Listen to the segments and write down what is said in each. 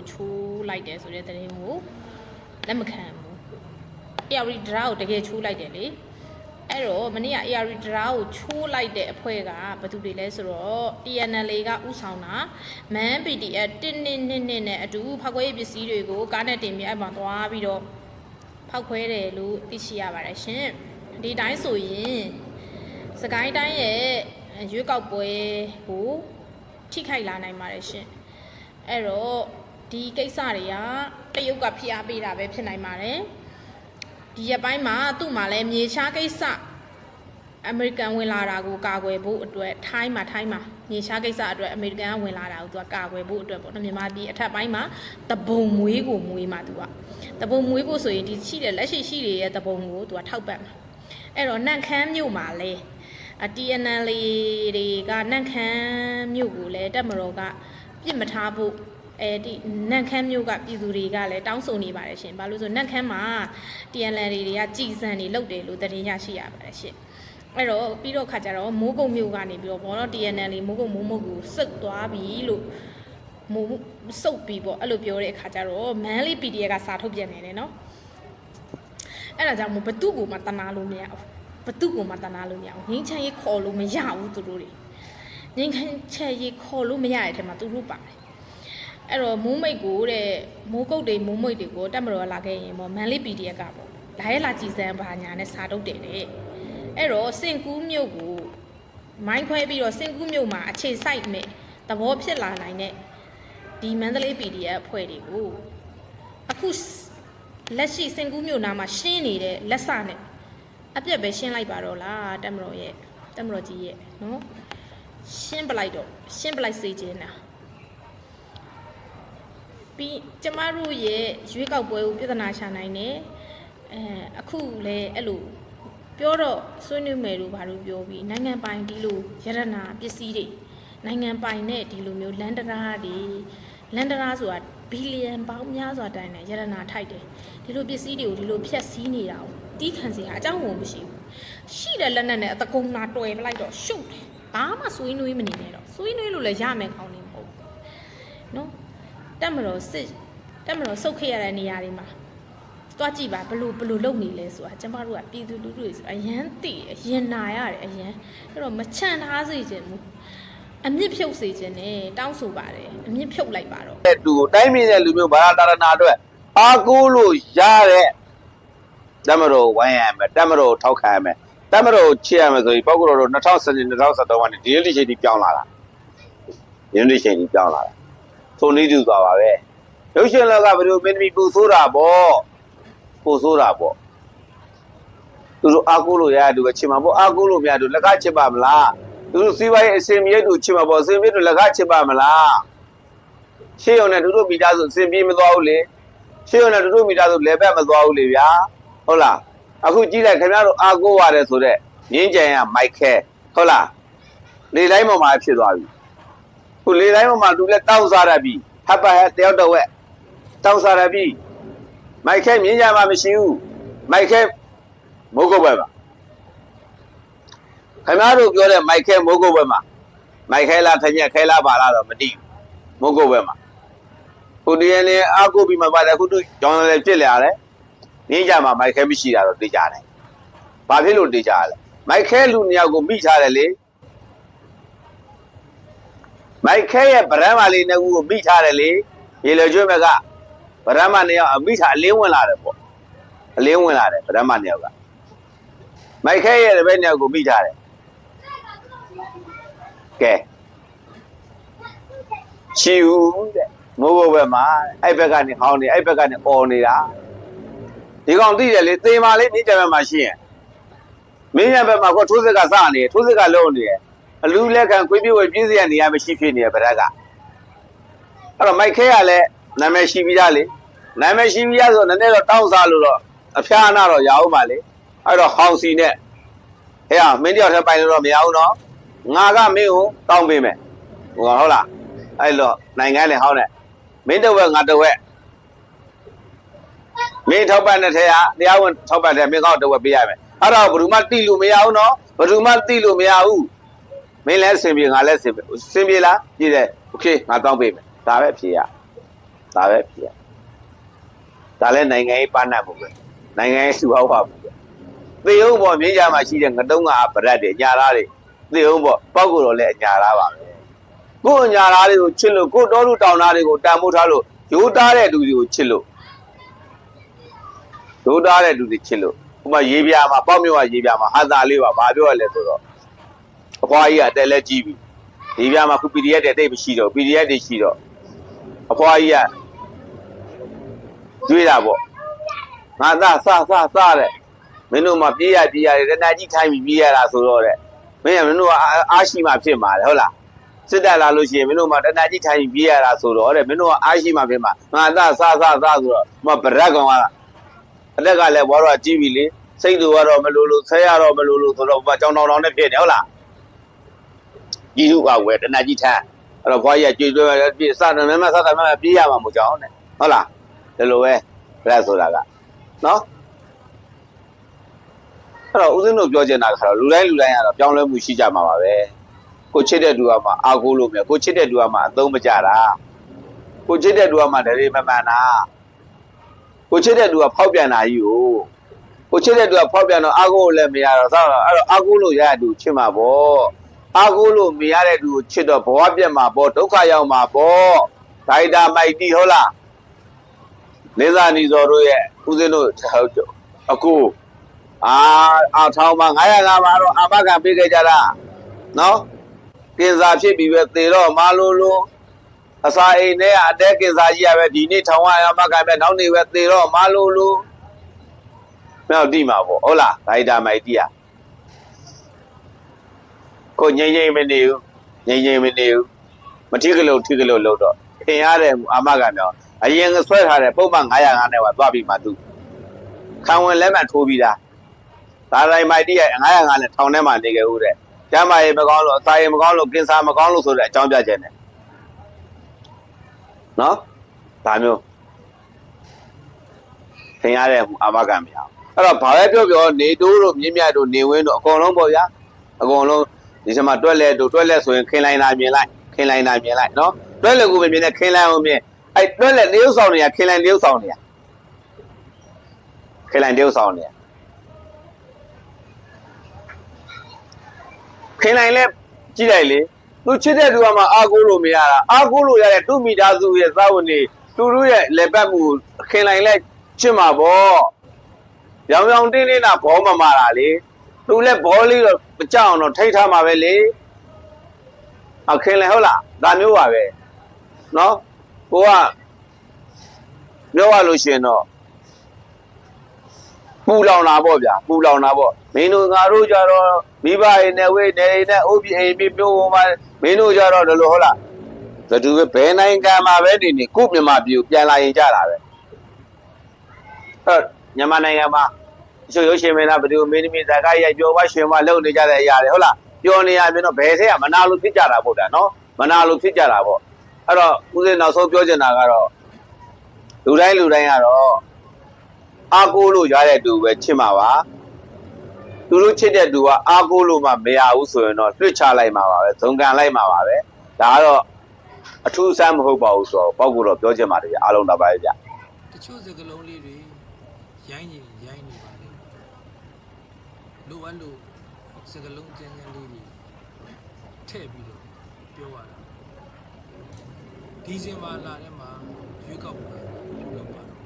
ကိုချိုးလိုက်တယ်ဆိုတဲ့သတင်းကိုလက်မခံဘူး AR ဒရာကိုတကယ်ချိုးလိုက်တယ်လေအဲ့တော့မနေ့က AR ဒရာကိုချိုးလိုက်တဲ့အဖွဲ့ကဘယ်သူတွေလဲဆိုတော့ TNL ကဥဆောင်တာ MAN PDF တင်းတင်းနစ်နစ်နဲ့အတူဖောက်ခွဲရေးပစ္စည်းတွေကိုကားနဲ့တင်ပြီးအဲ့မှာသွားပြီးတော့ဖောက်ခွဲတယ်လို့သိရှိရပါတယ်ရှင်ဒီတိုင်းဆိုရင်စကိုင်းတိုင်းရဲ့ရွေးကောက်ပွဲကိုထိခိုက်လာနိုင်ပါတယ်ရှင်အဲ့တော့ ဒီကိစ္စတွေကတရုတ်ကဖိအားပေးတာပဲဖြစ်နိုင်ပါတယ်ဒီရက်ပိုင်းမှာသူ့မှာလည်းမြေရှားကိစ္စအမေရိကန်ဝင်လာတာကိုကာကွယ်ဖို့အတွက်ထိုင်းမှာထိုင်းမှာမြေရှားကိစ္စအတွက်အမေရိကန်ကဝင်လာတာကိုသူကကာကွယ်ဖို့အတွက်ပေါ့နော်မြန်မာပြည်အထက်ပိုင်းမှာတပုံမွေးကိုမွေးမှာသူကတပုံမွေးဖို့ဆိုရင်ဒီရှိတယ်လက်ရှိရှိနေတဲ့တပုံကိုသူကထောက်ပံ့မှာအဲ့တော့နန့်ခမ်းမြို့မှာလဲအ TNL တွေကနန့်ခမ်းမြို့ကိုလည်းတက်မတော်ကပြစ်မထားဖို့ အဲဒီနန့်ခမ်းမျိုးကပြည်သူတွေကလည်းတောင်းဆိုနေပါတယ်ရှင်။ဘာလို့လဲဆိုနန့်ခမ်းမှာ TNL တွေကကြည်စံနေလုပ်တယ်လို့သတင်းရရှိရပါတယ်ရှင်။အဲ့တော့ပြီးတော့ခါကျတော့မိုးကုတ်မျိုးကနေပြီးတော့ဘောနော် TNL မိုးကုတ်မိုးမုတ်ကိုစုတ်သွားပြီလို့မိုးစုတ်ပြီးပေါ့အဲ့လိုပြောတဲ့အခါကျတော့မန်လေး PDF ကစာထုတ်ပြန်နေတယ်နော်။အဲ့ဒါကြောင့်မို့ဘသူ့ကိုမှတနာလို့မရဘူး။ဘသူ့ကိုမှတနာလို့မရဘူး။ငင်းချမ်းရေးခေါ်လို့မရဘူးသူတို့တွေ။ငင်းချမ်းရေးခေါ်လို့မရတဲ့အထက်မှာသူတို့ပါတယ်။ အဲ့တော့မိုးမိတ်ကိုတဲ့မိုးကုတ်တွေမိုးမိတ်တွေကိုတက်မတော်လာခဲ့ရင်ပေါ့မန်လေး PDF ကပေါ့လာရဲလာကြည်စမ်းဘာညာနဲ့စာတုတ်တယ်တဲ့အဲ့တော့စင်ကူးမြို့ကိုမိုင်းခွဲပြီးတော့စင်ကူးမြို့မှာအခြေစိုက်မဲ့သဘောဖြစ်လာနိုင်တဲ့ဒီမန္တလေး PDF အဖွဲ့တွေကိုအခုလက်ရှိစင်ကူးမြို့နားမှာရှင်းနေတဲ့လက်စနဲ့အပြက်ပဲရှင်းလိုက်ပါတော့လားတက်မတော်ရဲ့တက်မတော်ကြီးရဲ့နော်ရှင်းပလိုက်တော့ရှင်းပလိုက်စေချင်တာ ပြီးကျမတို့ရဲ့ရွေးကောက်ပွဲကိုပြဿနာရှာနိုင်တယ်အဲအခုလည်းအဲ့လိုပြောတော့ဆွေးနွေးမယ်လို့ဘာလို့ပြောပြီးနိုင်ငံပိုင်ဒီလိုရတနာပစ္စည်းတွေနိုင်ငံပိုင်နဲ့ဒီလိုမျိုးလန်ဒရာတွေလန်ဒရာဆိုတာဘီလီယံပေါင်းများစွာတိုင်းနဲ့ရတနာထိုက်တယ်ဒီလိုပစ္စည်းတွေကိုဒီလိုဖျက်ဆီးနေတာကိုတီးခံစရာအကြောင်းကိုမရှိဘူးရှိတဲ့လက်နက်နဲ့အတကုံနာတွယ်ပလိုက်တော့ရှုပ်တယ်ဘာမှဆွေးနွေးမနေနဲ့တော့ဆွေးနွေးလို့လည်းရမယ်ကောင်းနေမဟုတ်ဘူးနော် တက်မတော်စစ်တက်မတော်ဆုတ်ခဲ့ရတဲ့နေရာတွေမှာတွားကြည့်ပါဘလို့ဘလို့လုံနေလဲဆိုတာကျမတို့ကပြည်သူလူထုတွေဆိုအရန်သိအရင်နာရတယ်အရန်အဲ့တော့မချန်ထားစေခြင်းဘူးအမြင့်ဖြုတ်စေခြင်းနဲ့တောင်းဆိုပါတယ်အမြင့်ဖြုတ်လိုက်ပါတော့တဲ့သူကိုတိုင်းပြည်တဲ့လူမျိုးဘာသာတာရဏအတွက်အားကိုးလို့ရတဲ့တမတော်ဝိုင်းရမယ်တမတော်ထောက်ခံရမယ်တမတော်ချစ်ရမယ်ဆိုရင်ပောက်ကတော်တို့2010 2013ကနေဒီနေ့ချိန်ထိပြောင်းလာတာဒီနေ့ချိန်ထိပြောင်းလာတာ ထုံနည်းတူသွားပါပဲရုပ်ရှင်လောကဘယ်လိုမင်းသမီးပူဆိုးတာပေါ့ပူဆိုးတာပေါ့သူတို့အားကိုးလို့ရတဲ့သူပဲချစ်မှာပေါ့အားကိုးလို့မရတဲ့သူလက်ကချစ်ပါမလားသူတို့စီးပွားရေးအစင်မြေတူချစ်မှာပေါ့အစင်မြေတူလက်ကချစ်ပါမလားရှေ့ရုံနဲ့တို့တို့မိသားစုအစင်ပြေးမသွားဘူးလေရှေ့ရုံနဲ့တို့တို့မိသားစုလဲဘက်မသွားဘူးလေဗျာဟုတ်လားအခုကြည့်လိုက်ခင်ဗျားတို့အာကိုရတယ်ဆိုတော့ငင်းကြံရမိုက်ခဲဟုတ်လားလေတိုင်းပေါ်မှာဖြစ်သွားပြီ ခုလေတိုင်းပေါ်မှာသူလည်းတောင်းစားရပြီဟပ်ပါဟက်တယောက်တော့ဝက်တောင်းစားရပြီမိုက်ခဲမြင်းကြမှာမရှိဘူးမိုက်ခဲမိုးကုတ်ဘက်မှာခင်ဗျားတို့ပြောတဲ့မိုက်ခဲမိုးကုတ်ဘက်မှာမိုက်ခဲလားထညက်ခဲလားပါလားတော့မသိဘူးမဟုတ်ကုတ်ပဲမှာခုတည်းရင်အာကုတ်ပြီးမှပါတယ်ခုတို့ကြောင်းလည်းပြစ်လာတယ်နင်းကြမှာမိုက်ခဲမရှိတာတော့သိကြတယ်ဘာဖြစ်လို့သိကြရလဲမိုက်ခဲလူနှစ်ယောက်ကိုမိထားတယ်လေ မိုက်ခဲရဲ့ဗရမ်းမလေးနှစ်ခုကိုမိထားတယ်လေရေလေကျွေးမကဗရမ်းမနှစ်ယောက်အမိထားအလင်းဝင်လာတယ်ပေါ့အလင်းဝင်လာတယ်ဗရမ်းမနှစ်ယောက်ကမိုက်ခဲရဲ့တပည့်နှစ်ယောက်ကိုမိထားတယ်ကဲချီဦးတဲ့မိုးဘုတ်ဘက်မှာအဲ့ဘက်ကနေဟောင်းနေအဲ့ဘက်ကနေអော်နေတာဒီကောင်သိတယ်လေသေမာလေးမြင်းကြံဘက်မှာရှိရင်မင်းရဘက်မှာကောထိုးစစ်ကစနေထိုးစစ်ကလုံးနေတယ် အလူလက်ခံခွေးပြေးဝဲပြင်းစရာနေရာမရှိဖြစ်နေရဗရက်ကအဲ့တော့မိုက်ခဲကလည်းနာမည်ရှိပြီးသားလေနာမည်ရှိပြီးသားဆိုနည်းနည်းတော့တောင်းစားလို့တော့အဖျားအနာတော့ရအောင်ပါလေအဲ့တော့ဟောင်စီနဲ့ဟဲ့မင်းတယောက်တည်းပိုင်လို့တော့မရဘူးနော်ငါကမင်းကိုတောင်းပေးမယ်ဟိုကဟုတ်လားအဲ့တော့နိုင်ငံလည်းဟောင်းတယ်မင်းတစ်ဝက်ငါတစ်ဝက်မင်းထောက်ပံ့တဲ့ထဲကတရားဝင်ထောက်ပံ့တဲ့မင်းကောက်တစ်ဝက်ပေးရမယ်အဲ့တော့ဘယ်သူမှတိလို့မရဘူးနော်ဘယ်သူမှတိလို့မရဘူး မင်းလည်းအဆင်ပြေငါလည်းအဆင်ပြေအဆင်ပြေလားပြည်တယ်โอเคငါတောင်းပေးမယ်ဒါပဲဖြေရ ဒါပဲဖြစ်ရဒါလည်းနိုင်ငံရေးပါဏတ်မှုပဲနိုင်ငံရေးစုဟောက်ပါမှုပဲသေဟုတ်ပေါ်မြင်းကြမှာရှိတဲ့ငတုံးကဗရက်တွေညာလားတွေသေဟုတ်ပေါ်ပောက်ကိုတော့လည်းအညာလားပါပဲကိုယ်အညာလားတွေကိုချစ်လို့ကိုယ်တော်လူတောင်သားတွေကိုတန်ဖိုးထားလို့ရိုးသားတဲ့လူတွေကိုချစ်လို့ရိုးသားတဲ့လူတွေချစ်လို့ဥပမာရေပြာမှာပေါ့မြို့ကရေပြာမှာဟာသာလေးပါဘာပြောရလဲဆိုတော့ အဖွားကြီးကတက်လက်ကြီးပြီရေပြာမှာခု PDF တဲ့တိတ်မရှိတော့ PDF တွေရှိတော့အဖွားကြီးကတွေးတာပေါ့ငါသားစစစတဲ့မင်းတို့မှပြေးရပြေးရတယ်တဏှာကြီးထိုင်းပြီးပြေးရတာဆိုတော့တဲ့မင်းကမင်းတို့ကအာအားရှိမှဖြစ်မှာလေဟုတ်လားစစ်တပ်လာလို့ရှိရင်မင်းတို့မှတဏှာကြီးထိုင်းပြီးပြေးရတာဆိုတော့တဲ့မင်းတို့ကအားရှိမှဖြစ်မှာငါသားစစစဆိုတော့မဗရက်ကောင်ကအတက်ကလည်းဘောတော့ကြီးပြီလေစိတ်တူကတော့မလို့လို့ဆဲရတော့မလို့လို့ဆိုတော့ဘာကြောင်တောင်တောင်နဲ့ဖြစ်နေဟုတ်လား ကြီးစုကဝယ်တဏှာကြီးထမ်းအဲ့တော့ဘွားကြီးကကြွေကြွေပြေးစတယ်မမစတယ်မမပြေးရမှာမကြောက်နဲ့ဟုတ်လားဒီလိုပဲဗရက်ဆိုတာကနော်အဲ့တော့ဦးဇင်းတို့ပြောချင်တာကတော့လူတိုင်းလူတိုင်းကတော့ပြောင်းလဲမှုရှိကြမှာပါပဲကိုချစ်တဲ့သူကမှအာကိုလို့မြဲကိုချစ်တဲ့သူကမှအသုံးမကြတာကိုချစ်တဲ့သူကမှဒရေမမှန်တာကိုချစ်တဲ့သူကဖောက်ပြန်တာကြီးကိုကိုချစ်တဲ့သူကဖောက်ပြန်တော့အာကိုကိုလည်းမရတော့ဆောက်တော့အဲ့တော့အာကိုလို့ရတဲ့သူချစ်မှာပေါ့ အာကိုလို့မရတဲ့သူကိုချစ်တော့ဘဝပြတ်မှာပေါ့ဒုက္ခရောက်မှာပေါ့ဒိုက်တာမိုက်တီဟုတ်လားနေသာနီဇော်တို့ရဲ့ဦးဇင်းတို့အကူအာအထောင်းမှာ905ပါတော့အာမခံပေးခဲ့ကြတာနော်ကင်စာဖြစ်ပြီးပဲသေတော့မလို့လို့အစာအိမ်နဲ့အတက်ကင်စာကြီးရပဲဒီနေ့ထောင်ဝအာမခံပဲနောက်နေ့ပဲသေတော့မလို့လို့မြောက်တိမှာပေါ့ဟုတ်လားဒိုက်တာမိုက်တီးอ่ะ ကိုငိမ့်ငိမ့်မနေဘူးငိမ့်ငိမ့်မနေဘူးမထီကလို့ထီကလို့လို့တော့ခင်ရတဲ့အာမခံတော့အရင်ကဆွဲထားတဲ့ပုံမှန်905နဲ့ပါသွားပြီးမှသူခံဝင်လက်မှတ်ထိုးပြီးသားဒါတိုင်းမိုက်တိရဲ့905နဲ့ထောင်ထဲမှာနေခဲ့ဦးတဲ့။ကျမ်းမာရေးမကောင်းလို့အစာရေးမကောင်းလို့ကင်ဆာမကောင်းလို့ဆိုတဲ့အကြောင်းပြချက်နဲ့။နော်။ဒါမျိုးသင်ရတဲ့အာမခံမရအောင်။အဲ့တော့ဘာပဲပြောပြောနေတိုးတို့မြင့်မြတ်တို့နေဝင်းတို့အကုန်လုံးပေါ့ဗျာ။အကုန်လုံး ဒီစမှာတွက်လက်တို့တွက်လက်ဆိုရင်ခင်လိုက်တာမြင်လိုက်ခင်လိုက်တာမြင်လိုက်နော်။တွက်လက်ကိုပဲမြင်နေခင်လိုက်အောင်မြင်အဲ့တွက်လက်တရုပ်ဆောင်နေရခင်လိုက်တရုပ်ဆောင်နေရခင်လိုက်တရုပ်ဆောင်နေရခင်နိုင်လဲကြည့်လိုက်လေသူချစ်တဲ့သူကမှအာကိုလို့မရတာအာကိုလို့ရတဲ့သူ့မိသားစုရဲ့သာဝန်နေသူတို့ရဲ့လက်ပတ်မှုခင်နိုင်လဲချစ်မှာပေါ့ရောင်ရောင်တင်းတင်းတာဘောမမာတာလေ သူလဲဘောလေးတော့မကြောက်အောင်တော့ထိတ်ထားမှာပဲလေအခင်လဲဟုတ်လားဒါမျိုးပါပဲနော်ကိုကပြောရလို့ရှိရင်တော့ပူလောင်တာပေါ့ဗျာပူလောင်တာပေါ့မင်းတို့ငါတို့ကြတော့မိဘတွေနဲ့ဝိနေတွေနဲ့ဥပ္ပိအိမ်ပြပြိုးပေါ်မှာမင်းတို့ကြတော့ဒီလိုဟုတ်လားဘယ်သူပဲဘယ်နိုင်ငံမှာပဲနေနေကိုမြန်မာပြည်ကိုပြန်လာရင်ကြတာပဲအဲ့မြန်မာနိုင်ငံမှာအ ချို့ရုပ်ရှင်မင်းသားဘယ်သူမင်းသမီးဇာတ်ကားရိုက်ပြောပါရှင်မလုပ်နေကြတဲ့အရာတွေဟုတ်လားပြောနေရပြင်တော့ဘယ်ထဲကမနာလို့ဖြစ်ကြတာပေါ့ဒါနော်မနာလို့ဖြစ်ကြတာပေါ့အဲ့တော့ဦးစင်းနောက်ဆုံးပြောချင်တာကတော့လူတိုင်းလူတိုင်းကတော့အားကိုးလို့ရတဲ့သူပဲချစ်မှာပါသူတို့ချစ်တဲ့သူကအားကိုးလို့မှမရဘူးဆိုရင်တော့လွှတ်ချလိုက်မှာပါပဲဇုံကန်လိုက်မှာပါပဲဒါကတော့အထူးဆန်းမဟုတ်ပါဘူးဆိုတော့ပေါ့ကိုတော့ပြောချင်ပါတယ်ဗျအားလုံးတော့ပါပဲဗျတချို့စကလုံးလေးတွေရိုင်းရင်ရိုင်းနေပါလေ လိုအပ်လို့စကလုံးကျန်းကျန်းလေးတွေထည့်ပြီးတော့ပြောရတာဒီဇင်ဘာလထဲမှာရွေးကောက်ပွဲပြုလုပ်ပါတော့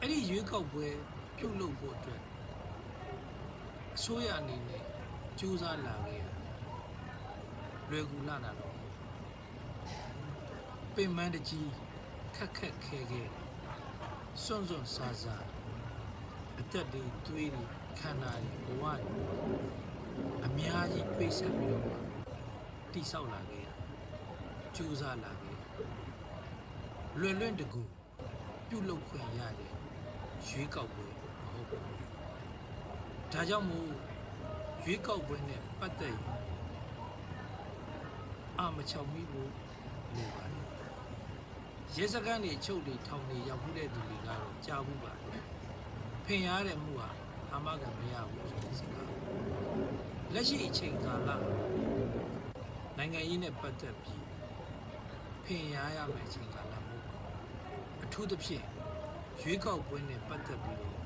အဲ့ဒီရွေးကောက်ပွဲပြုလုပ်ဖို့အတွက်အစိုးရအနေနဲ့ကြိုးစားလာခဲ့ရတယ်လွယ်ကူလာတာတော့ပင်မန်းတကြီးခက်ခက်ခဲခဲစွန့်စွန့်စားစားအ သက်တွေသွေးတွေခန္ဓာတွေဘဝတွေအများကြီးပိတ်ဆက်ပြီးတော့မှတိဆောက်လာခဲ့ရတယ်ကြိုးစားလာခဲ့ရတယ်လွယ်လွယ်တကူပြုတ်လုပ်ခွင့်ရတဲ့ရွေးကောက်ပွဲမဟုတ်ဘူးဒါကြောင့်မို့ရွေးကောက်ပွဲနဲ့ပတ်သက်ရင်အာမချောင်မိဖို့လိုပါတယ်ရဲစခန်းတွေအချုပ်တွေထောင်တွေရောက်မှုတဲ့သူတွေကတော့ကြားဘူးပါတယ် ဖင်ရတဲ့မှုဟာအာမခံမရဘူးဆိုတဲ့စကားလက်ရှိအချိန်ကာလမှာနိုင်ငံရေးနဲ့ပတ်သက်ပြီးဖင်ရရမယ့်အချိန်ကာလမဟုတ်ပါဘူးအထူးသဖြင့်ရွေးကောက်ပွဲနဲ့ပတ်သက်ပြီးတော့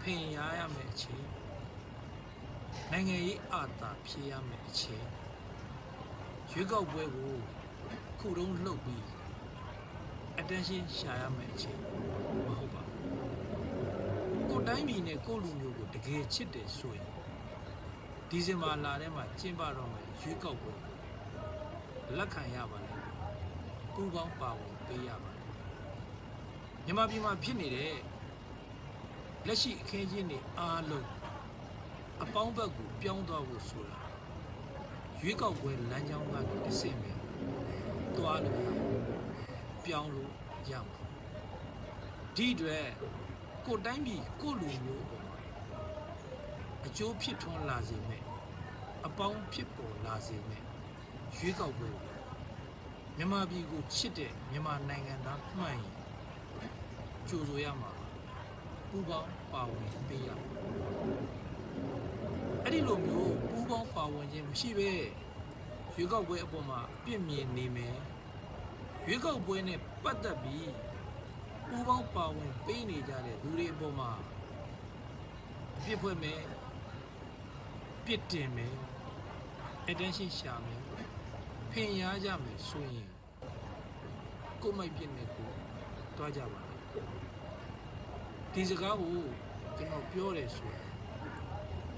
ဖင်ရရမယ့်အချိန်နိုင်ငံရေးအာသာဖြေရမယ့်အချိန်ရွေးကောက်ပွဲကိုခုတုံးလှုပ်ပြီး attention ရှာရမယ့်အချိန်မဟုတ်ပါဘူးကိုယ် တိုင်းပြည်နဲ့ကိုယ့်လူမျိုးကိုတကယ်ချစ်တယ်ဆိုရင်ဒီဇင်ဘာလထဲမှာကျင်းပတော့မယ်ရွေးကောက်ပွဲကိုလက်ခံရပါလိမ့်မယ်ပူပေါင်းပါဝင်ပေးရပါလိမ့်မယ်မြန်မာပြည်မှာဖြစ်နေတဲ့လက်ရှိအခင်းချင်းတွေအားလုံးအပေါင်းဘက်ကိုပြောင်းသွားဖို့ဆိုတာရွေးကောက်ပွဲလမ်းကြောင်းကနေတစ်ဆင့်ပဲသွားလို့ရမှာပြောင်းလို့ရမှာဒီအတွက် ကိုယ်တိုင်းပြည်ကိုယ်လူမျိုးအပေါ်မှာအကျိုးဖြစ်ထွန်းလာစေမဲ့အပေါင်းဖြစ်ပေါ်လာစေမဲ့ရွေးကောက်ပွဲကိုမြန်မာပြည်ကိုချစ်တဲ့မြန်မာနိုင်ငံသားမှန်ရင်ကြိုဆိုရမှာပါပူပေါင်းပါဝင်ပေးရမှာအဲ့ဒီလိုမျိုးပူပေါင်းပါဝင်ခြင်းမရှိပဲရွေးကောက်ပွဲအပေါ်မှာအပြစ်မြင်နေမယ်ရွေးကောက်ပွဲနဲ့ပတ်သက်ပြီး ပူပေါင်းပါဝင်ပေးနေကြတဲ့လူတွေအပေါ်မှာအပြစ်ဖွဲ့မယ်ပြစ်တင်မယ် attention ရှာမယ်ဖင်ရကြမယ်ဆိုရင်ကိုယ်မိုက်ပြစ်နေကိုတွားကြပါလေဒီစကားကိုကျွန်တော်ပြောတယ်ဆိုရင်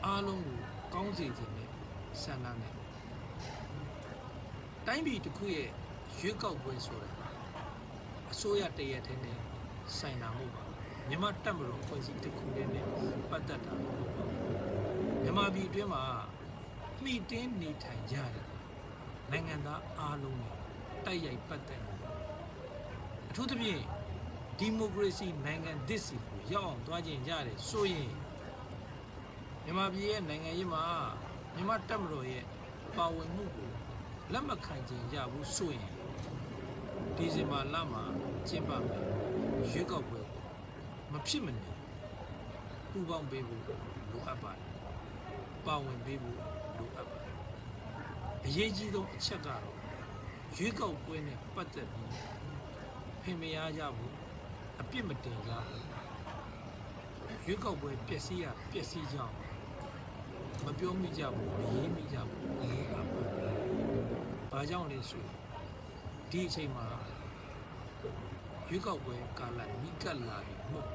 အားလုံးကိုကောင်းစေခြင်းနဲ့ဆန္ဒနဲ့တိုင်းပြည်တစ်ခုရဲ့ရွေးကောက်ပွဲဆိုတာအစိုးရတရက်တည်းနဲ့ ဆိုင်တာမဟုတ်ပါဘူးမြန်မာတပ်မတော်ဖွဲ့စည်းတစ်ခုတည်းနဲ့ပတ်သက်တာမဟုတ်ပါဘူးမြန်မာပြည်အတွင်းမှာမှီတင်းနေထိုင်ကြတယ်နိုင်ငံသားအားလုံးနဲ့တိုက်ရိုက်ပတ်သက်နေတယ်အထူးသဖြင့်ဒီမိုကရေစီနိုင်ငံသစ်စီကိုရောက်အောင်သွားခြင်းရတယ်ဆိုရင်မြန်မာပြည်ရဲ့နိုင်ငံရေးမှာမြန်မာတပ်မတော်ရဲ့ပါဝင်မှုကိုလက်မခံခြင်းရဘူးဆိုရင်ဒီဇင်ဘာလမှာကျင်းပမယ် ရွေးကောက်ပွဲကိုမဖြစ်မနေပူပေါင်းပေးဖို့လိုအပ်ပါတယ်ပါဝင်ပေးဖို့လိုအပ်ပါတယ်အရေးကြီးဆုံးအချက်ကတော့ရွေးကောက်ပွဲနဲ့ပတ်သက်ပြီးဖင်မရကြဘူးအပြစ်မတင်ကြဘူးရွေးကောက်ပွဲပျက်စီးရပျက်စီးကြောင်းမပြောမိကြဘူးမရေးမိကြဘူးလိုအပ်ပါတယ်ဘာကြောင့်လဲဆိုရင်ဒီအချိန်မှာ ရွေးကောက်ပွဲကာလနီးကပ်လာပြီမို့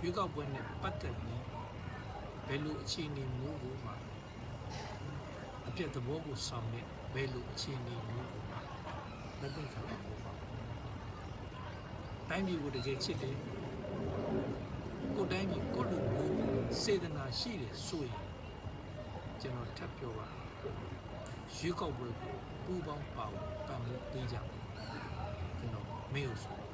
ရွေးကောက်ပွဲနဲ့ပတ်သက်ပြီးဘယ်လိုအခြေအနေမျိုးကိုမှအပြတ်သဘောကိုဆောင်တဲ့ဘယ်လိုအခြေအနေမျိုးကိုမှလက်တွေ့ခံမှာမဟုတ်ပါဘူး။တိုင်းပြည်ကိုတကယ်ချစ်တယ်ကိုယ်တိုင်းပြည်ကိုယ့်လူမျိုးစေတနာရှိတယ်ဆိုရင်ကျွန်တော်ထပ်ပြောပါရွေးကောက်ပွဲကိုပူပေါင်းပါဝင်ပံ့ပိုးပေးကြပါကျွန်တော်မေ့လို့ဆို